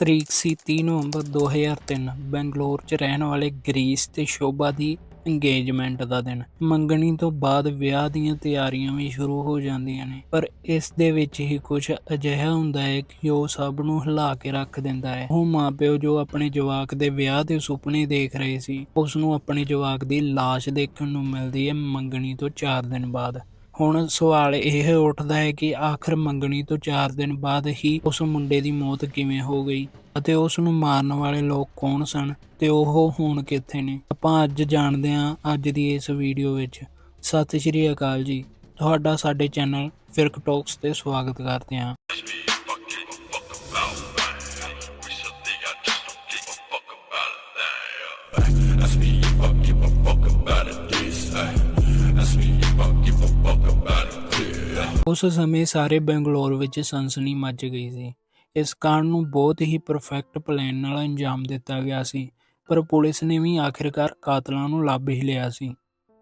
ਤਰੀਕ ਸੀ 30 ਨਵੰਬਰ 2003 ਬੈਂਗਲੌਰ 'ਚ ਰਹਿਣ ਵਾਲੇ ਗਰੀਸ ਤੇ ਸ਼ੋਭਾ ਦੀ ਇੰਗੇਜਮੈਂਟ ਦਾ ਦਿਨ। ਮੰਗਣੀ ਤੋਂ ਬਾਅਦ ਵਿਆਹ ਦੀਆਂ ਤਿਆਰੀਆਂ ਵੀ ਸ਼ੁਰੂ ਹੋ ਜਾਂਦੀਆਂ ਨੇ, ਪਰ ਇਸ ਦੇ ਵਿੱਚ ਹੀ ਕੁਝ ਅਜਿਹਾ ਹੁੰਦਾ ਹੈ ਕਿ ਉਹ ਸਭ ਨੂੰ ਹਿਲਾ ਕੇ ਰੱਖ ਦਿੰਦਾ ਹੈ। ਉਹ ਮਾਪਿਓ ਜੋ ਆਪਣੇ ਜਵਾਕ ਦੇ ਵਿਆਹ ਦੇ ਸੁਪਨੇ ਦੇਖ ਰਹੇ ਸੀ ਉਸ ਨੂੰ ਆਪਣੇ ਜਵਾਕ ਦੀ ਲਾਸ਼ ਦੇਖਣ ਨੂੰ ਮਿਲਦੀ ਹੈ ਮੰਗਣੀ ਤੋਂ 4 ਦਿਨ ਬਾਅਦ। ਹੁਣ ਸਵਾਲ ਇਹ ਉੱਠਦਾ ਹੈ ਕਿ ਆਖਰ ਮੰਗਣੀ ਤੋਂ 4 ਦਿਨ ਬਾਅਦ ਹੀ ਉਸ ਮੁੰਡੇ ਦੀ ਮੌਤ ਕਿਵੇਂ ਹੋ ਗਈ ਅਤੇ ਉਸ ਨੂੰ ਮਾਰਨ ਵਾਲੇ ਲੋਕ ਕੌਣ ਸਨ ਤੇ ਉਹ ਹੁਣ ਕਿੱਥੇ ਨੇ? ਆਪਾਂ ਅੱਜ ਜਾਣਦੇ ਹਾਂ ਅੱਜ ਦੀ ਇਸ ਵੀਡੀਓ ਵਿੱਚ। ਸਤਿ ਸ਼੍ਰੀ ਅਕਾਲ ਜੀ। ਤੁਹਾਡਾ ਸਾਡੇ ਚੈਨਲ ਫਿਰਕ ਟਾਕਸ ਤੇ ਸਵਾਗਤ ਕਰਦੇ ਹਾਂ। ਉਸ ਸਮੇਂ ਸਾਰੇ ਬੰਗਲੌਰ ਵਿੱਚ ਸਨਸਨੀ ਮੱਚ ਗਈ ਸੀ। ਇਸ ਕਾਂਡ ਨੂੰ ਬਹੁਤ ਹੀ ਪਰਫੈਕਟ ਪਲਾਨ ਨਾਲ ਅੰਜਾਮ ਦਿੱਤਾ ਗਿਆ ਸੀ, ਪਰ ਪੁਲਿਸ ਨੇ ਵੀ ਆਖਿਰਕਾਰ ਕਾਤਲਾਂ ਨੂੰ ਲੱਭ ਹੀ ਲਿਆ ਸੀ।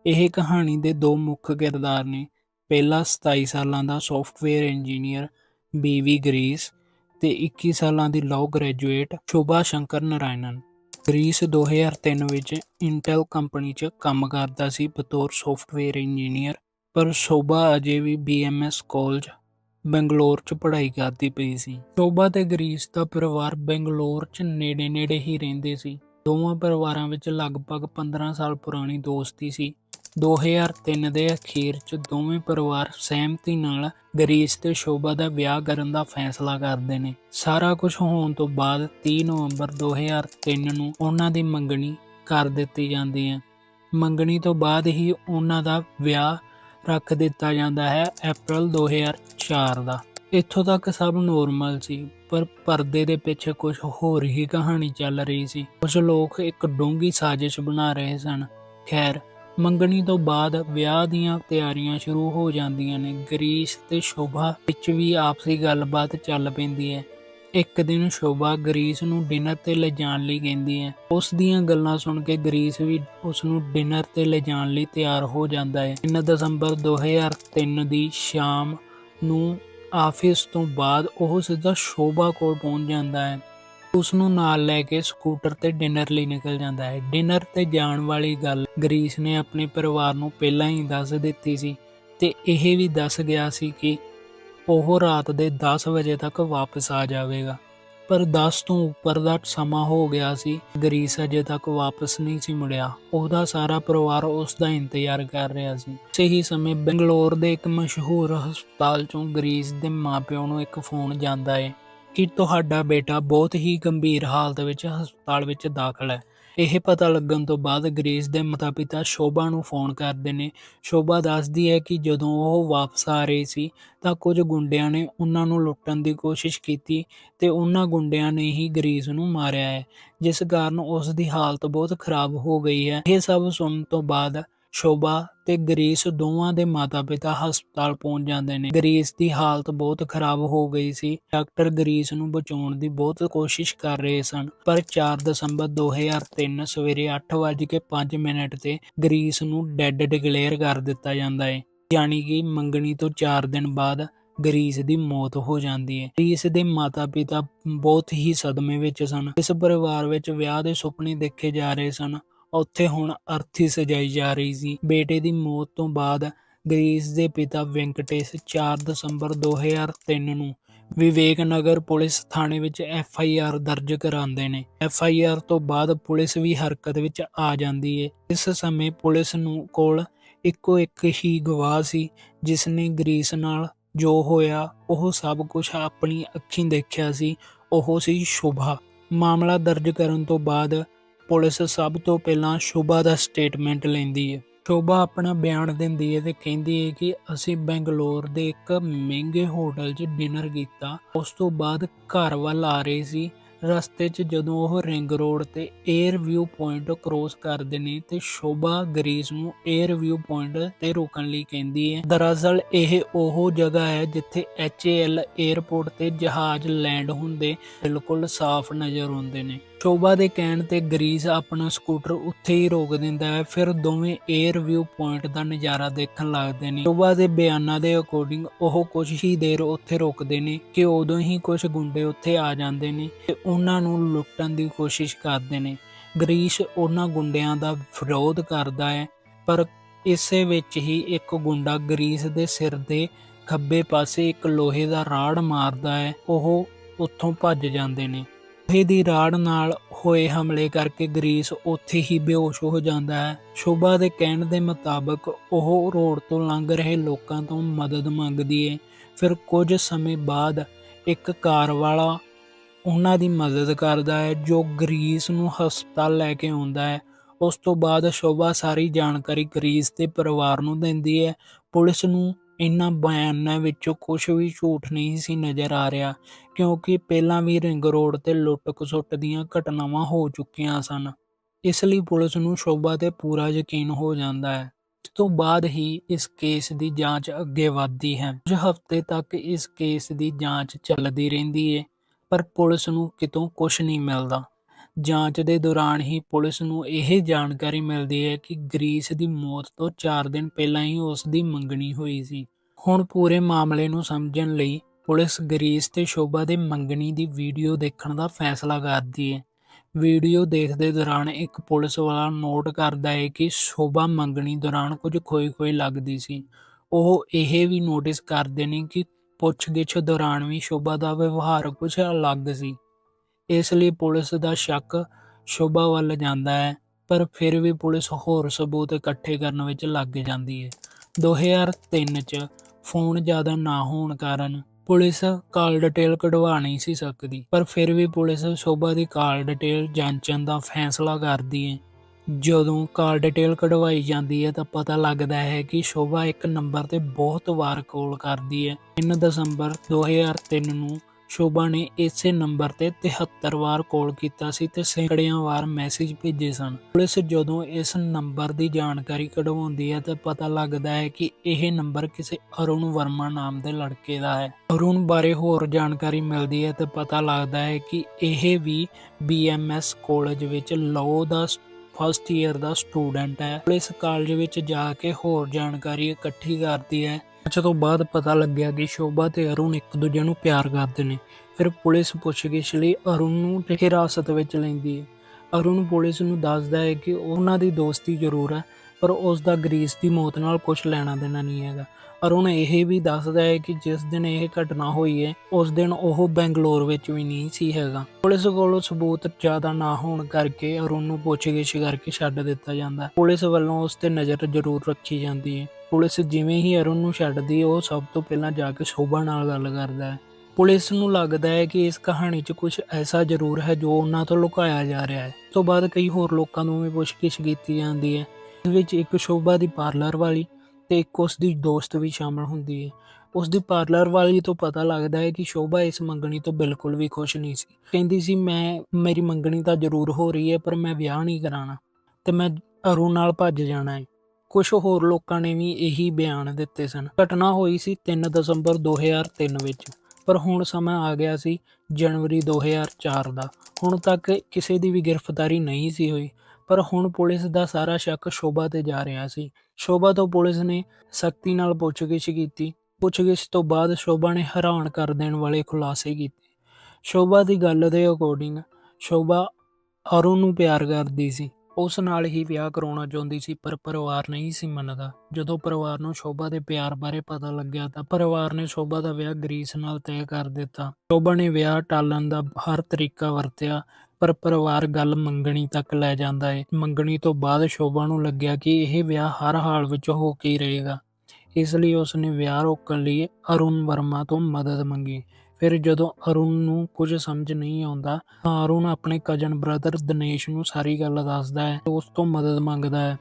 ਇਹ ਕਹਾਣੀ ਦੇ ਦੋ ਮੁੱਖ ਕਿਰਦਾਰ ਨੇ। ਪਹਿਲਾ 27 ਸਾਲਾਂ ਦਾ ਸੌਫਟਵੇਅਰ ਇੰਜੀਨੀਅਰ ਬੀਵੀ ਗ੍ਰੀਸ ਤੇ 21 ਸਾਲਾਂ ਦੀ ਲਾਅ ਗ੍ਰੈਜੂਏਟ ਸ਼ੋਭਾ ਸ਼ੰਕਰ ਨਾਰਾਇਣਨ। ਗ੍ਰੀਸ 2003 ਵਿੱਚ ਇੰਟੈਲ ਕੰਪਨੀ 'ਚ ਕੰਮ ਕਰਦਾ ਸੀ, ਬਤੌਰ ਸੌਫਟਵੇਅਰ ਇੰਜੀਨੀਅਰ ਪਰ ਸ਼ੋਭਾ ਅਜੇ ਵੀ BMS ਕਾਲਜ ਬੰਗਲੌਰ 'ਚ ਪੜ੍ਹਾਈ ਕਰਦੀ ਪਈ ਸੀ। ਸ਼ੋਭਾ ਤੇ ਗਰੀਸ ਦਾ ਪਰਿਵਾਰ ਬੰਗਲੌਰ 'ਚ ਨੇੜੇ-ਨੇੜੇ ਹੀ ਰਹਿੰਦੇ ਸੀ। ਦੋਵਾਂ ਪਰਿਵਾਰਾਂ ਵਿੱਚ ਲਗਭਗ 15 ਸਾਲ ਪੁਰਾਣੀ ਦੋਸਤੀ ਸੀ। 2003 ਦੇ ਅਖੀਰ 'ਚ ਦੋਵੇਂ ਪਰਿਵਾਰ ਸਹਿਮਤੀ ਨਾਲ ਗਰੀਸ ਤੇ ਸ਼ੋਭਾ ਦਾ ਵਿਆਹ ਕਰਨ ਦਾ ਫੈਸਲਾ ਕਰਦੇ ਨੇ। ਸਾਰਾ ਕੁਝ ਹੋਣ ਤੋਂ ਬਾਅਦ 30 ਨਵੰਬਰ 2003 ਨੂੰ ਉਹਨਾਂ ਦੀ ਮੰਗਣੀ ਕਰ ਦਿੱਤੀ ਜਾਂਦੀ ਹੈ। ਮੰਗਣੀ ਤੋਂ ਬਾਅਦ ਹੀ ਉਹਨਾਂ ਦਾ ਵਿਆਹ ਰੱਖ ਦਿੱਤਾ ਜਾਂਦਾ ਹੈ April 2004 ਦਾ। ਇੱਥੋਂ ਤੱਕ ਸਭ ਨੋਰਮਲ ਸੀ, ਪਰ ਪਰਦੇ ਦੇ ਪਿੱਛੇ ਕੁਝ ਹੋਰ ਹੀ ਕਹਾਣੀ ਚੱਲ ਰਹੀ ਸੀ। ਕੁਝ ਲੋਕ ਇੱਕ ਡੂੰਗੀ ਸਾਜ਼ਿਸ਼ ਬਣਾ ਰਹੇ ਸਨ। ਖੈਰ, ਮੰਗਣੀ ਤੋਂ ਬਾਅਦ ਵਿਆਹ ਦੀਆਂ ਤਿਆਰੀਆਂ ਸ਼ੁਰੂ ਹੋ ਜਾਂਦੀਆਂ ਨੇ। ਗਰੀਸ ਤੇ ਸ਼ੋਭਾ ਵਿੱਚ ਵੀ ਆਪਸੀ ਗੱਲਬਾਤ ਚੱਲ ਪੈਂਦੀ ਹੈ। ਇੱਕ ਦਿਨ ਸ਼ੋਭਾ ਗਰੀਸ ਨੂੰ ਡਿਨਰ ਤੇ ਲਿਜਾਣ ਲਈ ਕਹਿੰਦੀ ਹੈ। ਉਸ ਦੀਆਂ ਗੱਲਾਂ ਸੁਣ ਕੇ ਗਰੀਸ ਵੀ ਉਸ ਨੂੰ ਡਿਨਰ ਤੇ ਲਿਜਾਣ ਲਈ ਤਿਆਰ ਹੋ ਜਾਂਦਾ ਹੈ। 3 ਦਸੰਬਰ 2003 ਦੀ ਸ਼ਾਮ ਨੂੰ ਆਫਿਸ ਤੋਂ ਬਾਅਦ ਉਹ ਸਿੱਧਾ ਸ਼ੋਭਾ ਕੋਲ ਪਹੁੰਚ ਜਾਂਦਾ ਹੈ। ਉਸ ਨੂੰ ਨਾਲ ਲੈ ਕੇ ਸਕੂਟਰ ਤੇ ਡਿਨਰ ਲਈ ਨਿਕਲ ਜਾਂਦਾ ਹੈ। ਡਿਨਰ ਤੇ ਜਾਣ ਵਾਲੀ ਗੱਲ ਗਰੀਸ ਨੇ ਆਪਣੇ ਪਰਿਵਾਰ ਨੂੰ ਪਹਿਲਾਂ ਹੀ ਦੱਸ ਦਿੱਤੀ ਸੀ ਤੇ ਇਹ ਵੀ ਦੱਸ ਗਿਆ ਸੀ ਕਿ ਉਹ ਰਾਤ ਦੇ 10 ਵਜੇ ਤੱਕ ਵਾਪਸ ਆ ਜਾਵੇਗਾ। ਪਰ 10 ਤੋਂ ਉੱਪਰ ਦਾ ਸਮਾਂ ਹੋ ਗਿਆ ਸੀ। ਗਰੀਸ ਅਜੇ ਤੱਕ ਵਾਪਸ ਨਹੀਂ ਸੀ ਮੁੜਿਆ। ਉਹਦਾ ਸਾਰਾ ਪਰਿਵਾਰ ਉਸ ਦਾ ਇੰਤਜ਼ਾਰ ਕਰ ਰਿਹਾ ਸੀ। ਸਹੀ ਸਮੇਂ ਬੰਗਲੌਰ ਦੇ ਇੱਕ ਮਸ਼ਹੂਰ ਹਸਪਤਾਲ ਚੋਂ ਗਰੀਸ ਦੇ ਮਾਪਿਆਂ ਨੂੰ ਇੱਕ ਫੋਨ ਜਾਂਦਾ ਹੈ ਕਿ ਤੁਹਾਡਾ ਬੇਟਾ ਬਹੁਤ ਹੀ ਗੰਭੀਰ ਹਾਲਤ ਵਿੱਚ ਹਸਪਤਾਲ ਵਿੱਚ ਦਾਖਲ ਹੈ। ਇਹ ਪਤਾ ਲੱਗਣ ਤੋਂ ਬਾਅਦ ਗ੍ਰੇਸ ਦੇ ਮਾਤਾ-ਪਿਤਾ ਸ਼ੋਭਾ ਨੂੰ ਫੋਨ ਕਰਦੇ ਨੇ। ਸ਼ੋਭਾ ਦੱਸਦੀ ਹੈ ਕਿ ਜਦੋਂ ਉਹ ਵਾਪਸ ਆ ਰਹੀ ਸੀ ਤਾਂ ਕੁਝ ਗੁੰਡਿਆਂ ਨੇ ਉਹਨਾਂ ਨੂੰ ਲੁੱਟਣ ਦੀ ਕੋਸ਼ਿਸ਼ ਕੀਤੀ ਤੇ ਉਹਨਾਂ ਗੁੰਡਿਆਂ ਨੇ ਹੀ ਗ੍ਰੀਸ ਨੂੰ ਮਾਰਿਆ ਹੈ, ਜਿਸ ਕਾਰਨ ਉਸ ਦੀ ਹਾਲਤ ਬਹੁਤ ਖਰਾਬ ਹੋ ਗਈ ਹੈ। ਇਹ ਸਭ ਸੁਣਨ ਤੋਂ ਬਾਅਦ ਸ਼ੋਭਾ ਤੇ ਗਰੀਸ ਦੋਵਾਂ ਦੇ ਮਾਤਾ-ਪਿਤਾ ਹਸਪਤਾਲ ਪਹੁੰਚ ਜਾਂਦੇ ਨੇ। ਗਰੀਸ ਦੀ ਹਾਲਤ ਬਹੁਤ ਖਰਾਬ ਹੋ ਗਈ ਸੀ। ਡਾਕਟਰ ਗਰੀਸ ਨੂੰ ਬਚਾਉਣ ਦੀ ਬਹੁਤ ਕੋਸ਼ਿਸ਼ ਕਰ ਰਹੇ ਸਨ, ਪਰ 4 ਦਸੰਬਰ 2003 ਸਵੇਰੇ 8:05 ਮਿੰਟ ਤੇ ਗਰੀਸ ਨੂੰ ਡੈੱਡ ਡਿਕਲੇਅਰ ਕਰ ਦਿੱਤਾ ਜਾਂਦਾ ਹੈ ਯਾਨੀ ਕਿ ਮੰਗਣੀ ਤੋਂ 4 ਦਿਨ ਬਾਅਦ ਗਰੀਸ ਦੀ ਮੌਤ ਹੋ ਜਾਂਦੀ ਹੈ ਗਰੀਸ ਦੇ ਮਾਤਾ-ਪਿਤਾ ਬਹੁਤ ਹੀ ਸਦਮੇ ਵਿੱਚ ਸਨ। ਇਸ ਪਰਿਵਾਰ ਵਿੱਚ ਵਿਆਹ ਦੇ ਸੁਪਨੇ ਦੇਖੇ ਜਾ ਰਹੇ ਸਨ। ਉੱਥੇ ਹੁਣ ਅਰਥੀ ਸਜਾਈ ਜਾ ਰਹੀ ਸੀ। ਬੇਟੇ ਦੀ ਮੌਤ ਤੋਂ ਬਾਅਦ ਗ੍ਰੀਸ ਦੇ ਪਿਤਾ ਵੈਂਕਟੇਸ਼ 4 ਦਸੰਬਰ 2003 ਨੂੰ ਵਿਵੇਕਨਗਰ ਪੁਲਿਸ ਥਾਣੇ ਵਿੱਚ ਐਫ ਆਈ ਆਰ ਦਰਜ ਕਰਾਉਂਦੇ ਨੇ। ਐਫ ਆਈ ਆਰ ਤੋਂ ਬਾਅਦ ਪੁਲਿਸ ਵੀ ਹਰਕਤ ਵਿੱਚ ਆ ਜਾਂਦੀ ਹੈ ਇਸ ਸਮੇਂ ਪੁਲਿਸ ਨੂੰ ਕੋਲ ਇੱਕੋ ਇੱਕ ਹੀ ਗਵਾਹ ਸੀ, ਜਿਸ ਨੇ ਗ੍ਰੀਸ ਨਾਲ ਜੋ ਹੋਇਆ, ਉਹ ਸਭ ਕੁਝ ਆਪਣੀ ਅੱਖੀਂ ਦੇਖਿਆ ਸੀ। ਉਹ ਸੀ ਸ਼ੋਭਾ। ਮਾਮਲਾ ਦਰਜ ਕਰਨ ਤੋਂ ਬਾਅਦ ਪੁਲਿਸ ਸਭ ਤੋਂ ਪਹਿਲਾਂ ਸ਼ੋਭਾ ਦਾ ਸਟੇਟਮੈਂਟ ਲੈਂਦੀ ਹੈ। ਸ਼ੋਭਾ ਆਪਣਾ ਬਿਆਨ ਦਿੰਦੀ ਹੈ ਤੇ ਕਹਿੰਦੀ ਹੈ ਕਿ ਅਸੀਂ ਬੈਂਗਲੌਰ ਦੇ ਇੱਕ ਮਹਿੰਗੇ ਹੋਟਲ 'ਚ ਡਿਨਰ ਕੀਤਾ। ਉਸ ਤੋਂ ਬਾਅਦ ਘਰ ਵੱਲ ਆ ਰਹੇ ਸੀ। ਰਸਤੇ 'ਚ ਜਦੋਂ ਉਹ ਰਿੰਗ ਰੋਡ ਤੇ 에ਅਰ ਵਿਊ ਪੁਆਇੰਟ ਕ੍ਰੋਸ ਕਰਦੇ ਨੇ ਤੇ ਸ਼ੋਭਾ ਗਰੀਸ ਨੂੰ 에ਅਰ ਵਿਊ ਪੁਆਇੰਟ ਤੇ ਰੋਕਣ ਲਈ ਕਹਿੰਦੀ ਹੈ। ਦਰਅਸਲ ਇਹ ਉਹ ਜਗ੍ਹਾ ਹੈ ਜਿੱਥੇ HAL 에ਅਰਪੋਰਟ ਤੇ ਜਹਾਜ਼ ਲੈਂਡ ਹੁੰਦੇ ਬਿਲਕੁਲ ਸਾਫ਼ ਨਜ਼ਰ ਆਉਂਦੇ ਨੇ। ਸ਼ੋਭਾ ਦੇ ਕਹਿਣ ਤੇ ਗਰੀਸ ਆਪਣਾ ਸਕੂਟਰ ਉੱਥੇ ਹੀ ਰੋਕ ਦਿੰਦਾ ਹੈ, ਫਿਰ ਦੋਵੇਂ 에ਅਰ ਵਿਊ ਪੁਆਇੰਟ ਦਾ ਨਜ਼ਾਰਾ ਦੇਖਣ ਲੱਗਦੇ ਨੇ। ਸ਼ੋਭਾ ਦੇ ਬਿਆਨਾਂ ਦੇ ਅਕੋਰਡਿੰਗ ਉਹ ਕੁਝ ਹੀ ਦੇਰ ਉੱਥੇ ਰੁਕਦੇ ਨੇ ਕਿ ਉਦੋਂ ਹੀ ਕੁਝ ਗੁੰਡੇ ਉੱਥੇ ਆ ਜਾਂਦੇ ਨੇ ਤੇ ਉਹਨਾਂ ਨੂੰ ਲੁੱਟਣ ਦੀ ਕੋਸ਼ਿਸ਼ ਕਰਦੇ ਨੇ। ਗਰੀਸ਼ ਉਹਨਾਂ ਗੁੰਡਿਆਂ ਦਾ ਵਿਰੋਧ ਕਰਦਾ ਹੈ, ਪਰ ਇਸੇ ਵਿੱਚ ਹੀ ਇੱਕ ਗੁੰਡਾ ਗਰੀਸ ਦੇ ਸਿਰ ਦੇ ਖੱਬੇ ਪਾਸੇ ਇੱਕ ਲੋਹੇ ਦਾ ਰਾੜ ਮਾਰਦਾ ਹੈ, ਉਹ ਉੱਥੋਂ ਭੱਜ ਜਾਂਦੇ ਨੇ। ਲੋਹੇ ਦੀ ਰਾੜ ਨਾਲ ਹੋਏ ਹਮਲੇ ਕਰਕੇ ਗਰੀਸ ਉੱਥੇ ਹੀ ਬੇਹੋਸ਼ ਹੋ ਜਾਂਦਾ ਹੈ। ਸ਼ੋਭਾ ਦੇ ਕਹਿਣ ਦੇ ਮੁਤਾਬਕ ਉਹ ਰੋਡ ਤੋਂ ਲੰਘ ਰਹੇ ਲੋਕਾਂ ਤੋਂ ਮਦਦ ਮੰਗਦੀ ਹੈ ਫਿਰ ਕੁਝ ਸਮੇਂ ਬਾਅਦ ਇੱਕ ਕਾਰ ਵਾਲਾ ਉਹਨਾਂ ਦੀ ਮਦਦ ਕਰਦਾ ਹੈ, ਜੋ ਗਰੀਸ ਨੂੰ ਹਸਪਤਾਲ ਲੈ ਕੇ ਆਉਂਦਾ ਹੈ। ਉਸ ਤੋਂ ਬਾਅਦ ਸ਼ੋਭਾ ਸਾਰੀ ਜਾਣਕਾਰੀ ਗਰੀਸ ਦੇ ਪਰਿਵਾਰ ਨੂੰ ਦਿੰਦੀ ਹੈ। ਪੁਲਿਸ ਨੂੰ ਇਹਨਾਂ ਬਿਆਨਾਂ ਵਿੱਚੋਂ ਕੁਝ ਵੀ ਝੂਠ ਨਹੀਂ ਸੀ ਨਜ਼ਰ ਆ ਰਿਹਾ। ਕਿਉਂਕਿ ਪਹਿਲਾਂ ਵੀ ਰਿੰਗ ਰੋਡ ਤੇ ਲੁੱਟ ਖਸੁੱਟ ਦੀਆਂ ਘਟਨਾਵਾਂ ਹੋ ਚੁੱਕੀਆਂ ਸਨ। ਇਸ ਲਈ ਪੁਲਿਸ ਨੂੰ ਸ਼ੋਭਾ ਤੇ ਪੂਰਾ ਯਕੀਨ ਹੋ ਜਾਂਦਾ ਹੈ। ਇਸ ਤੋਂ ਬਾਅਦ ਹੀ ਇਸ ਕੇਸ ਦੀ ਜਾਂਚ ਅੱਗੇ ਵਧਦੀ ਹੈ। ਕੁਝ ਹਫ਼ਤੇ ਤੱਕ ਇਸ ਕੇਸ ਦੀ ਜਾਂਚ ਚੱਲਦੀ ਰਹਿੰਦੀ ਹੈ ਪਰ ਪੁਲਿਸ ਨੂੰ ਕਿਤੋਂ ਕੁਝ ਨਹੀਂ ਮਿਲਦਾ। ਜਾਂਚ ਦੇ ਦੌਰਾਨ ਹੀ ਪੁਲਿਸ ਨੂੰ ਇਹ ਜਾਣਕਾਰੀ ਮਿਲਦੀ ਹੈ ਕਿ ਗਰੀਸ ਦੀ ਮੌਤ ਤੋਂ 4 ਦਿਨ ਪਹਿਲਾਂ ਹੀ ਉਸ ਦੀ ਮੰਗਣੀ ਹੋਈ ਸੀ। ਹੁਣ ਪੂਰੇ ਮਾਮਲੇ ਨੂੰ ਸਮਝਣ ਲਈ ਪੁਲਿਸ ਗਰੀਸ ਤੇ ਸ਼ੋਭਾ ਦੇ ਮੰਗਣੀ ਦੀ ਵੀਡੀਓ ਦੇਖਣ ਦਾ ਫੈਸਲਾ ਕਰਦੀ ਹੈ। ਵੀਡੀਓ ਦੇਖਦੇ ਦੌਰਾਨ ਇੱਕ ਪੁਲਿਸ ਵਾਲਾ ਨੋਟ ਕਰਦਾ ਹੈ ਕਿ ਸ਼ੋਭਾ ਮੰਗਣੀ ਦੌਰਾਨ ਕੁਝ ਖੋਈ-ਖੋਈ ਲੱਗਦੀ ਸੀ। ਉਹ ਇਹ ਵੀ ਨੋਟਿਸ ਕਰਦੇ ਨੇ ਕਿ ਪੁੱਛਗਿੱਛ ਦੌਰਾਨ ਵੀ ਸ਼ੋਭਾ ਦਾ ਵਿਵਹਾਰ ਕੁਝ ਅਲੱਗ ਸੀ। ਇਸ ਲਈ ਪੁਲਿਸ ਦਾ ਸ਼ੱਕ ਸ਼ੋਭਾ ਵੱਲ ਜਾਂਦਾ ਹੈ, ਪਰ ਫਿਰ ਵੀ ਪੁਲਿਸ ਹੋਰ ਸਬੂਤ ਇਕੱਠੇ ਕਰਨ ਵਿੱਚ ਲੱਗ ਜਾਂਦੀ ਹੈ। 2003 ਚ ਫੋਨ ਜ਼ਿਆਦਾ ਨਾ ਹੋਣ ਕਾਰਨ ਪੁਲਿਸ ਕਾਲ ਡਿਟੇਲ ਕਢਵਾ ਨਹੀਂ ਸੀ ਸਕਦੀ, ਪਰ ਫਿਰ ਵੀ ਪੁਲਿਸ ਸ਼ੋਭਾ ਦੀ ਕਾਲ ਡਿਟੇਲ ਜਾਂਚਣ ਦਾ ਫੈਸਲਾ ਕਰਦੀ ਹੈ ਜਦੋਂ ਕਾਲ ਡਿਟੇਲ ਕਢਵਾਈ ਜਾਂਦੀ ਹੈ ਤਾਂ ਪਤਾ ਲੱਗਦਾ ਹੈ ਕਿ ਸ਼ੋਭਾ ਇੱਕ ਨੰਬਰ ਤੇ ਬਹੁਤ ਵਾਰ ਕਾਲ ਕਰਦੀ ਹੈ 3 ਦਸੰਬਰ 2003 ਨੂੰ ਸ਼ੋਭਾ ਨੇ ਇਸੇ ਨੰਬਰ ਤੇ 73 ਵਾਰ ਕਾਲ ਕੀਤਾ ਸੀ ਤੇ ਸੈਂਕੜਿਆਂ ਵਾਰ ਮੈਸੇਜ ਭੇਜੇ ਸਨ। ਪੁਲਿਸ ਜਦੋਂ ਇਸ ਨੰਬਰ ਦੀ ਜਾਣਕਾਰੀ ਕਢਵਾਉਂਦੀ ਹੈ ਤਾਂ ਪਤਾ ਲੱਗਦਾ ਹੈ ਕਿ ਇਹ ਨੰਬਰ ਕਿਸੇ ਅਰੁਣ ਵਰਮਾ ਨਾਮ ਦੇ ਲੜਕੇ ਦਾ ਹੈ। ਅਰੁਣ ਬਾਰੇ ਹੋਰ ਜਾਣਕਾਰੀ ਮਿਲਦੀ ਹੈ ਤੇ ਪਤਾ ਲੱਗਦਾ ਹੈ ਕਿ ਇਹ ਵੀ BMS ਕਾਲਜ ਵਿੱਚ ਲਾਅ ਦਾ ਫਸਟ ਈਅਰ ਦਾ ਸਟੂਡੈਂਟ ਹੈ। ਪੁਲਿਸ ਕਾਲਜ ਵਿੱਚ ਜਾ ਕੇ ਹੋਰ ਜਾਣਕਾਰੀ ਇਕੱਠੀ ਕਰਦੀ ਹੈ। ਅੱਜ ਤੋਂ ਬਾਅਦ ਪਤਾ ਲੱਗਿਆ ਕਿ ਸ਼ੋਭਾ ਤੇ ਅਰੁਣ ਇੱਕ ਦੂਜੇ ਨੂੰ ਪਿਆਰ ਕਰਦੇ ਨੇ। ਫਿਰ ਪੁਲਿਸ ਪੁੱਛਗਿੱਛ ਲਈ ਅਰੁਣ ਨੂੰ ਹਿਰਾਸਤ ਵਿੱਚ ਲੈਂਦੀ ਹੈ। ਅਰੁਣ ਪੁਲਿਸ ਨੂੰ ਦੱਸਦਾ ਹੈ ਕਿ ਉਹਨਾਂ ਦੀ ਦੋਸਤੀ ਜ਼ਰੂਰ ਹੈ, ਪਰ ਉਸ ਦਾ ਗਰੀਸ ਦੀ ਮੌਤ ਨਾਲ ਕੁਝ ਲੈਣਾ ਦੇਣਾ ਨਹੀਂ ਹੈਗਾ। ਅਰੁਣ ਇਹ ਵੀ ਦੱਸਦਾ ਹੈ ਕਿ ਜਿਸ ਦਿਨ ਇਹ ਘਟਨਾ ਹੋਈ ਹੈ, ਉਸ ਦਿਨ ਉਹ ਬੈਂਗਲੌਰ ਵਿੱਚ ਵੀ ਨਹੀਂ ਸੀ ਹੈਗਾ। ਪੁਲਿਸ ਕੋਲੋਂ ਸਬੂਤ ਜ਼ਿਆਦਾ ਨਾ ਹੋਣ ਕਰਕੇ ਅਰੁਣ ਨੂੰ ਪੁੱਛਗਿੱਛ ਕਰਕੇ ਛੱਡ ਦਿੱਤਾ ਜਾਂਦਾ ਪੁਲਿਸ ਵੱਲੋਂ ਉਸ ਤੇ ਨਜ਼ਰ ਜ਼ਰੂਰ ਰੱਖੀ ਜਾਂਦੀ ਹੈ। ਪੁਲਿਸ ਜਿਵੇਂ ਹੀ ਅਰੁਣ ਨੂੰ ਛੱਡਦੀ ਹੈ ਉਹ ਸਭ ਤੋਂ ਪਹਿਲਾਂ ਜਾ ਕੇ ਸ਼ੋਭਾ ਨਾਲ ਗੱਲ ਕਰਦਾ ਹੈ। ਪੁਲਿਸ ਨੂੰ ਲੱਗਦਾ ਹੈ ਕਿ ਇਸ ਕਹਾਣੀ 'ਚ ਕੁਝ ਐਸਾ ਜ਼ਰੂਰ ਹੈ ਜੋ ਉਹਨਾਂ ਤੋਂ ਲੁਕਾਇਆ ਜਾ ਰਿਹਾ ਹੈ। ਉਸ ਤੋਂ ਬਾਅਦ ਕਈ ਹੋਰ ਲੋਕਾਂ ਨੂੰ ਵੀ ਪੁੱਛਗਿੱਛ ਕੀਤੀ ਜਾਂਦੀ ਹੈ। ਇਸ ਵਿੱਚ ਇੱਕ ਸ਼ੋਭਾ ਦੀ ਪਾਰਲਰ ਵਾਲੀ ਤੇ ਇੱਕ ਉਸ ਦੀ ਦੋਸਤ ਵੀ ਸ਼ਾਮਲ ਹੁੰਦੀ ਹੈ। ਉਸ ਦੀ ਪਾਰਲਰ ਵਾਲੀ ਤੋਂ ਪਤਾ ਲੱਗਦਾ ਹੈ ਕਿ ਸ਼ੋਭਾ ਇਸ ਮੰਗਣੀ ਤੋਂ ਬਿਲਕੁਲ ਵੀ ਖੁਸ਼ ਨਹੀਂ ਸੀ। ਕਹਿੰਦੀ ਸੀ, ਮੈਂ, ਮੇਰੀ ਮੰਗਣੀ ਤਾਂ ਜ਼ਰੂਰ ਹੋ ਰਹੀ ਹੈ, ਪਰ ਮੈਂ ਵਿਆਹ ਨਹੀਂ ਕਰਾਣਾ ਤੇ ਮੈਂ ਅਰੁਣ ਨਾਲ ਭੱਜ ਜਾਣਾ ਹੈ। ਕੁਝ ਹੋਰ ਲੋਕਾਂ ਨੇ ਵੀ ਇਹੀ ਬਿਆਨ ਦਿੱਤੇ ਸਨ। ਘਟਨਾ ਹੋਈ ਸੀ 3 ਦਸੰਬਰ 2003 ਵਿੱਚ, ਪਰ ਹੁਣ ਸਮਾਂ ਆ ਗਿਆ ਸੀ ਜਨਵਰੀ 2004 ਦਾ। ਹੁਣ ਤੱਕ ਕਿਸੇ ਦੀ ਵੀ ਗ੍ਰਿਫਤਾਰੀ ਨਹੀਂ ਸੀ ਹੋਈ, ਪਰ ਹੁਣ ਪੁਲਿਸ ਦਾ ਸਾਰਾ ਸ਼ੱਕ ਸ਼ੋਭਾ ਤੇ ਜਾ ਰਿਹਾ ਸੀ। ਸ਼ੋਭਾ ਤੋਂ ਪੁਲਿਸ ਨੇ ਸਖਤੀ ਨਾਲ ਪੁੱਛਗਿੱਛ ਕੀਤੀ। ਪੁੱਛਗਿੱਛ ਤੋਂ ਬਾਅਦ ਸ਼ੋਭਾ ਨੇ ਹੈਰਾਨ ਕਰ ਦੇਣ ਵਾਲੇ ਖੁਲਾਸੇ ਕੀਤੇ। ਸ਼ੋਭਾ ਦੀ ਗੱਲ ਦੇ ਅਕੋਰਡਿੰਗ ਸ਼ੋਭਾ ਅਰੁਣ ਨੂੰ ਪਿਆਰ ਕਰਦੀ ਸੀ। ਉਸ ਨਾਲ ਹੀ ਵਿਆਹ ਕਰਾਉਣਾ ਚਾਹੁੰਦੀ ਸੀ, ਪਰ ਪਰਿਵਾਰ ਨਹੀਂ ਸੀ ਮੰਨਦਾ। ਜਦੋਂ ਪਰਿਵਾਰ ਨੂੰ ਸ਼ੋਭਾ ਦੇ ਪਿਆਰ ਬਾਰੇ ਪਤਾ ਲੱਗਿਆ ਤਾਂ ਪਰਿਵਾਰ ਨੇ ਸ਼ੋਭਾ ਦਾ ਵਿਆਹ ਗਰੀਸ ਨਾਲ ਤੈਅ ਕਰ ਦਿੱਤਾ। ਸ਼ੋਭਾ ਨੇ ਵਿਆਹ ਟਾਲਣ ਦਾ ਹਰ ਤਰੀਕਾ ਵਰਤਿਆ, ਪਰ ਪਰਿਵਾਰ ਗੱਲ ਮੰਗਣੀ ਤੱਕ ਲੈ ਜਾਂਦਾ ਹੈ ਮੰਗਣੀ ਤੋਂ ਬਾਅਦ ਸ਼ੋਭਾ ਨੂੰ ਲੱਗਿਆ ਕਿ ਇਹ ਵਿਆਹ ਹਰ ਹਾਲ ਵਿੱਚ ਹੋ ਕੇ ਹੀ ਰਹੇਗਾ। ਇਸ ਲਈ ਉਸ ਨੇ ਵਿਆਹ ਰੋਕਣ ਲਈ ਅਰੁਣ ਵਰਮਾ ਤੋਂ ਮਦਦ ਮੰਗੀ। ਫਿਰ ਜਦੋਂ ਅਰੁਣ ਨੂੰ ਕੁਝ ਸਮਝ ਨਹੀਂ ਆਉਂਦਾ, ਤਾਂ ਅਰੁਣ ਆਪਣੇ ਕਜ਼ਨ ਬ੍ਰਦਰ ਦਿਨੇਸ਼ ਨੂੰ ਸਾਰੀ ਗੱਲ ਦੱਸਦਾ ਹੈ ਉਸ ਤੋਂ ਮਦਦ ਮੰਗਦਾ ਹੈ।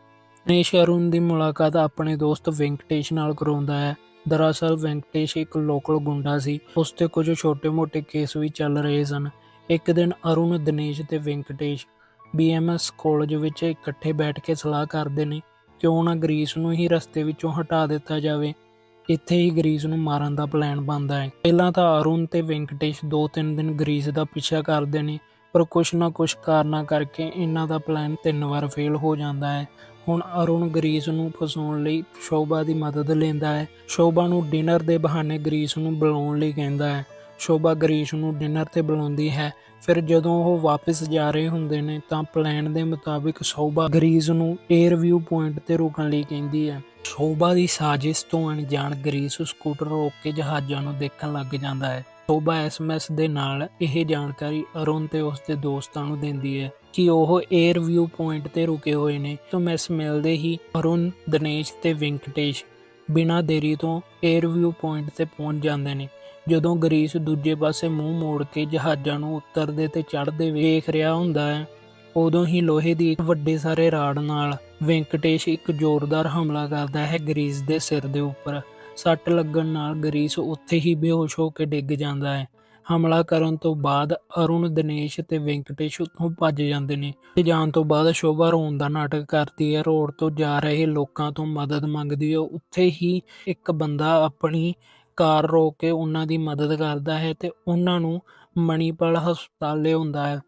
ਦਿਨੇਸ਼ ਅਰੁਣ ਦੀ ਮੁਲਾਕਾਤ ਆਪਣੇ ਦੋਸਤ ਵੈਂਕਟੇਸ਼ ਨਾਲ ਕਰਾਉਂਦਾ ਹੈ। ਦਰਅਸਲ ਵੈਂਕਟੇਸ਼ ਇੱਕ ਲੋਕਲ ਗੁੰਡਾ ਸੀ, ਉਸ ਤੇ ਕੁਝ ਛੋਟੇ-ਮੋਟੇ ਕੇਸ ਵੀ ਚੱਲ ਰਹੇ ਸਨ। ਇੱਕ ਦਿਨ ਅਰੁਣ, ਦਿਨੇਸ਼ ਤੇ ਵੈਂਕਟੇਸ਼ ਬੀਐਮਐਸ ਕਾਲਜ ਵਿੱਚ ਇਕੱਠੇ ਬੈਠ ਕੇ ਸਲਾਹ ਕਰਦੇ ਨੇ ਕਿਉਂ ਨਾ ਗਰੀਸ ਨੂੰ ਹੀ ਰਸਤੇ ਵਿੱਚੋਂ ਹਟਾ ਦਿੱਤਾ ਜਾਵੇ। ਇੱਥੇ ਹੀ ਗਰੀਸ ਨੂੰ ਮਾਰਨ ਦਾ ਪਲਾਨ ਬਣਦਾ ਹੈ। ਪਹਿਲਾਂ ਤਾਂ ਅਰੁਣ ਤੇ ਵੈਂਕਟੇਸ਼ ਦੋ ਤਿੰਨ ਦਿਨ ਗਰੀਸ ਦਾ ਪਿੱਛਾ ਕਰਦੇ ਨੇ, ਪਰ ਕੁਛ ਨਾ ਕੁਛ ਕਾਰਨਾਂ ਕਰਕੇ ਇਹਨਾਂ ਦਾ ਪਲਾਨ ਤਿੰਨ ਵਾਰ ਫੇਲ ਹੋ ਜਾਂਦਾ ਹੈ। ਹੁਣ ਅਰੁਣ ਗਰੀਸ ਨੂੰ ਫਸਾਉਣ ਲਈ ਸ਼ੋਭਾ ਦੀ ਮਦਦ ਲੈਂਦਾ ਹੈ। ਸ਼ੋਭਾ ਨੂੰ ਡਿਨਰ ਦੇ ਬਹਾਨੇ ਗਰੀਸ ਨੂੰ ਬੁਲਾਉਣ ਲਈ ਕਹਿੰਦਾ ਹੈ। ਸ਼ੋਭਾ ਗਰੀਸ ਨੂੰ ਡਿਨਰ ਤੇ ਬੁਲਾਉਂਦੀ ਹੈ। ਫਿਰ ਜਦੋਂ ਉਹ ਵਾਪਸ ਜਾ ਰਹੇ ਹੁੰਦੇ ਨੇ ਤਾਂ ਪਲਾਨ ਦੇ ਮੁਤਾਬਿਕ ਸ਼ੋਭਾ ਗਰੀਸ ਨੂੰ 에ਅਰ ਵਿਊ ਪੁਆਇੰਟ ਤੇ ਰੁਕਣ ਲਈ ਕਹਿੰਦੀ ਹੈ। ਸ਼ੋਭਾ ਦੀ ਸਾਜ਼ਿਸ਼ ਤੋਂ ਅਣਜਾਣ ਗਰੀਸ ਸਕੂਟਰ ਰੋਕ ਕੇ ਜਹਾਜ਼ਾਂ ਨੂੰ ਦੇਖਣ ਲੱਗ ਜਾਂਦਾ ਹੈ। ਸ਼ੋਭਾ ਐਸਐਮਐਸ ਦੇ ਨਾਲ ਇਹ ਜਾਣਕਾਰੀ ਅਰੁਣ ਤੇ ਉਸ ਦੇ ਦੋਸਤਾਂ ਨੂੰ ਦਿੰਦੀ ਹੈ ਕਿ ਉਹ 에ਅਰ ਵਿਊ ਪੁਆਇੰਟ ਤੇ ਰੁਕੇ ਹੋਏ ਨੇ। ਮੈਸ ਮਿਲਦੇ ਹੀ ਅਰੁਣ, ਦਿਨੇਸ਼ ਤੇ ਵਿੰਕਟੇਸ਼ ਬਿਨਾਂ ਦੇਰੀ ਤੋਂ 에ਅਰ ਵਿਊ ਪੁਆਇੰਟ ਤੇ ਪਹੁੰਚ ਜਾਂਦੇ ਨੇ। ਜਦੋਂ ਗਰੀਸ ਦੂਜੇ ਪਾਸੇ ਮੂੰਹ ਮੋੜ ਕੇ ਜਹਾਜ਼ਾਂ ਨੂੰ ਉਤਰਦੇ ਤੇ ਚੜ੍ਹਦੇ ਵੇਖ ਰਿਹਾ ਹੁੰਦਾ ਹੈ ਉਦੋਂ ਹੀ ਲੋਹੇ ਦੀ ਇੱਕ ਵੱਡੇ ਸਾਰੇ ਰਾੜ ਨਾਲ ਵੈਂਕਟੇਸ਼ ਇੱਕ ਜ਼ੋਰਦਾਰ ਹਮਲਾ ਕਰਦਾ ਹੈ ਗਰੀਸ ਦੇ ਸਿਰ ਦੇ ਉੱਪਰ। ਸੱਟ ਲੱਗਣ ਨਾਲ ਗਰੀਸ ਉੱਥੇ ਹੀ ਬੇਹੋਸ਼ ਹੋ ਕੇ ਡਿੱਗ ਜਾਂਦਾ ਹੈ। ਹਮਲਾ ਕਰਨ ਤੋਂ ਬਾਅਦ ਅਰੁਣ, ਦਿਨੇਸ਼ ਤੇ ਵੈਂਕਟੇਸ਼ ਉੱਥੋਂ ਭੱਜ ਜਾਂਦੇ ਨੇ ਤੇ ਜਾਣ ਤੋਂ ਬਾਅਦ ਸ਼ੋਭਾ ਰੋਣ ਦਾ ਨਾਟਕ ਕਰਦੀ ਹੈ। ਰੋਡ ਤੋਂ ਜਾ ਰਹੇ ਲੋਕਾਂ ਤੋਂ ਮਦਦ ਮੰਗਦੀ ਹੈ। ਉੱਥੇ ਹੀ ਇੱਕ ਬੰਦਾ ਆਪਣੀ ਕਾਰ ਰੋਕ ਕੇ ਉਹਨਾਂ ਦੀ ਮਦਦ ਕਰਦਾ ਹੈ ਤੇ ਉਹਨਾਂ ਨੂੰ ਮਣੀਪਾਲ ਹਸਪਤਾਲ ਲਿਆਉਂਦਾ ਹੈ।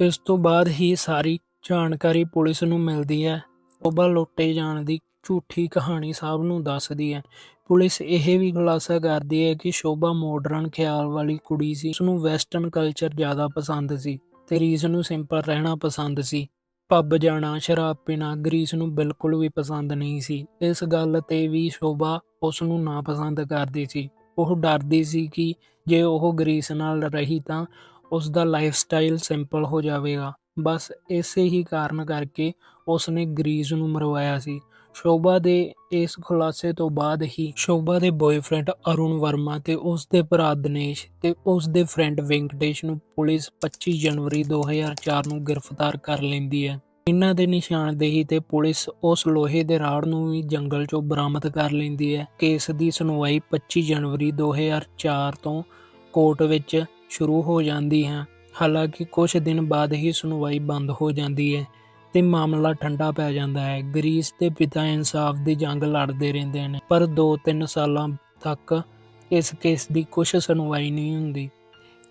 ਇਸ ਤੋਂ ਬਾਅਦ ਹੀ ਸਾਰੀ ਜਾਣਕਾਰੀ ਪੁਲਿਸ ਨੂੰ ਮਿਲਦੀ ਹੈ। ਸ਼ੋਭਾ ਲੁੱਟੇ ਜਾਣ ਦੀ ਝੂਠੀ ਕਹਾਣੀ ਸਭ ਨੂੰ ਦੱਸਦੀ ਹੈ। ਪੁਲਿਸ ਇਹ ਵੀ ਖੁਲਾਸਾ ਕਰਦੀ ਹੈ ਕਿ ਸ਼ੋਭਾ ਮਾਡਰਨ ਖਿਆਲ ਵਾਲੀ ਕੁੜੀ ਸੀ। ਉਸ ਨੂੰ ਵੈਸਟਰਨ ਕਲਚਰ ਜ਼ਿਆਦਾ ਪਸੰਦ ਸੀ ਤੇ ਗਰੀਸ ਨੂੰ ਸਿੰਪਲ ਰਹਿਣਾ ਪਸੰਦ ਸੀ। ਪੱਬ ਜਾਣਾ, ਸ਼ਰਾਬ ਪੀਣਾ ਗਰੀਸ ਨੂੰ ਬਿਲਕੁਲ ਵੀ ਪਸੰਦ ਨਹੀਂ ਸੀ। ਇਸ ਗੱਲ ਤੇ ਵੀ ਸ਼ੋਭਾ ਉਸ ਨੂੰ ਨਾ ਪਸੰਦ ਕਰਦੀ ਸੀ। ਉਹ ਡਰਦੀ ਸੀ ਕਿ ਜੇ ਉਹ ਗਰੀਸ ਨਾਲ ਰਹੀ ਤਾਂ ਉਸ ਦਾ ਲਾਈਫ ਸਟਾਈਲ ਸਿੰਪਲ ਹੋ ਜਾਵੇਗਾ। ਬਸ ਇਸੇ ਹੀ ਕਾਰਨ ਕਰਕੇ ਉਸ ਨੇ ਗਰੀਸ ਨੂੰ ਮਰਵਾਇਆ ਸੀ। ਸ਼ੋਭਾ ਦੇ ਇਸ ਖੁਲਾਸੇ ਤੋਂ ਬਾਅਦ ਹੀ ਸ਼ੋਭਾ ਦੇ ਬॉयਫ੍ਰੈਂਡ ਅਰੁਣ ਵਰਮਾ ਤੇ ਉਸ ਦੇ ਭਰਾ ਦਿਨੇਸ਼ ਤੇ ਉਸ ਦੇ ਫਰੈਂਡ ਵੈਂਕਟੇਸ਼ ਨੂੰ ਪੁਲਿਸ 25 ਜਨਵਰੀ 2004 ਨੂੰ ਗ੍ਰਿਫਤਾਰ ਕਰ ਲੈਂਦੀ ਹੈ। ਇਹਨਾਂ ਦੇ ਨਿਸ਼ਾਨਦੇਹੀ ਤੇ ਪੁਲਿਸ ਉਸ ਲੋਹੇ ਦੇ ਰਾੜ ਨੂੰ ਵੀ ਜੰਗਲ 'ਚੋਂ ਬਰਾਮਦ ਕਰ ਲੈਂਦੀ ਹੈ। ਕੇਸ ਦੀ ਸੁਣਵਾਈ 25 ਜਨਵਰੀ 2004 ਤੋਂ ਕੋਰਟ ਵਿੱਚ ਸ਼ੁਰੂ ਹੋ ਜਾਂਦੀ ਹੈ। ਹਾਲਾਂਕਿ ਕੁਝ ਦਿਨ ਬਾਅਦ ਹੀ ਸੁਣਵਾਈ ਬੰਦ ਹੋ ਜਾਂਦੀ ਹੈ ਤੇ ਮਾਮਲਾ ਠੰਡਾ ਪੈ ਜਾਂਦਾ ਹੈ। ਗਰੀਸ ਦੇ ਪਿਤਾ ਇਨਸਾਫ ਦੀ ਜੰਗ ਲੜਦੇ ਰਹਿੰਦੇ ਨੇ, ਪਰ 2-3 ਸਾਲਾਂ ਤੱਕ ਇਸ ਕੇਸ ਦੀ ਕੁਝ ਸੁਣਵਾਈ ਨਹੀਂ ਹੁੰਦੀ।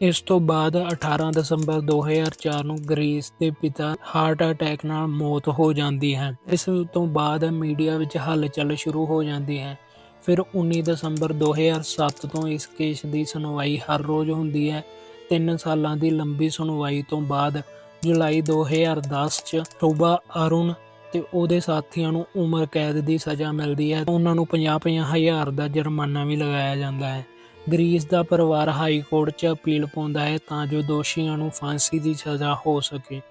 ਇਸ ਤੋਂ ਬਾਅਦ 18 ਦਸੰਬਰ 2004 ਨੂੰ ਗਰੀਸ ਦੇ ਪਿਤਾ ਹਾਰਟ ਅਟੈਕ ਨਾਲ ਮੌਤ ਹੋ ਜਾਂਦੀ ਹੈ। ਇਸ ਤੋਂ ਬਾਅਦ ਮੀਡੀਆ ਵਿੱਚ ਹਲਚਲ ਸ਼ੁਰੂ ਹੋ ਜਾਂਦੀ ਹੈ। ਫਿਰ 19 ਦਸੰਬਰ 2007 ਤੋਂ ਇਸ ਕੇਸ ਦੀ ਸੁਣਵਾਈ ਹਰ ਰੋਜ਼ ਹੁੰਦੀ ਹੈ। 3 ਸਾਲਾਂ ਦੀ ਲੰਬੀ ਸੁਣਵਾਈ ਤੋਂ ਬਾਅਦ ਜੁਲਾਈ 2010 ਚ ਸ਼ੋਭਾ ਅਰੁਣ ਤੇ ਉਹਦੇ ਸਾਥੀਆਂ ਨੂੰ ਉਮਰ ਕੈਦ ਦੀ ਸਜ਼ਾ ਮਿਲਦੀ ਹੈ। ਉਹਨਾਂ ਨੂੰ 50-50 ਹਜ਼ਾਰ ਦਾ ਜੁਰਮਾਨਾ ਵੀ ਲਗਾਇਆ ਜਾਂਦਾ ਹੈ। ਗਰੀਸ ਦਾ ਪਰਿਵਾਰ ਹਾਈ ਕੋਰਟ 'ਚ ਅਪੀਲ ਪਾਉਂਦਾ ਹੈ ਤਾਂ ਜੋ ਦੋਸ਼ੀਆਂ ਨੂੰ ਫਾਂਸੀ ਦੀ ਸਜ਼ਾ ਹੋ ਸਕੇ।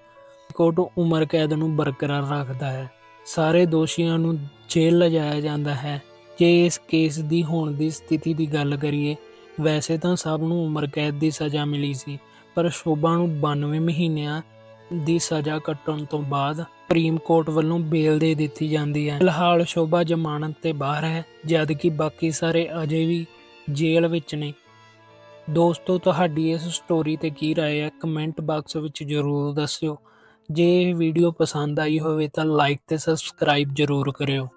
ਕੋਰਟ ਉਮਰ ਕੈਦ ਨੂੰ ਬਰਕਰਾਰ ਰੱਖਦਾ ਹੈ। ਸਾਰੇ ਦੋਸ਼ੀਆਂ ਨੂੰ ਜੇਲ੍ਹ ਲਿਜਾਇਆ ਜਾਂਦਾ ਹੈ। ਜੇ ਇਸ ਕੇਸ ਦੀ ਹੋਣ ਦੀ ਸਥਿਤੀ ਦੀ ਗੱਲ ਕਰੀਏ ਵੈਸੇ ਤਾਂ ਸਭ ਨੂੰ ਉਮਰ ਕੈਦ ਦੀ ਸਜ਼ਾ ਮਿਲੀ ਸੀ ਪਰ ਸ਼ੋਭਾ ਨੂੰ 92 ਮਹੀਨਿਆਂ ਦੀ ਸਜ਼ਾ ਕੱਟਣ ਤੋਂ ਬਾਅਦ ਸੁਪਰੀਮ ਕੋਰਟ ਵੱਲੋਂ ਬੇਲ ਦੇ ਦਿੱਤੀ ਜਾਂਦੀ ਹੈ ਫਿਲਹਾਲ ਸ਼ੋਭਾ ਜ਼ਮਾਨਤ ਤੇ ਬਾਹਰ ਹੈ ਜਦ ਕਿ ਬਾਕੀ ਸਾਰੇ ਅਜੇ ਵੀ ਜੇਲ੍ਹ ਵਿੱਚ ਨੇ ਦੋਸਤੋ ਤੁਹਾਡੀ ਇਸ ਸਟੋਰੀ ਤੇ ਕੀ رائے ਹੈ ਕਮੈਂਟ ਬਾਕਸ ਵਿੱਚ ਜ਼ਰੂਰ ਦੱਸਿਓ ਜੇ ਇਹ ਵੀਡੀਓ ਪਸੰਦ ਆਈ ਹੋਵੇ ਤਾਂ ਲਾਈਕ ਤੇ ਸਬਸਕ੍ਰਾਈਬ ਜ਼ਰੂਰ ਕਰਿਓ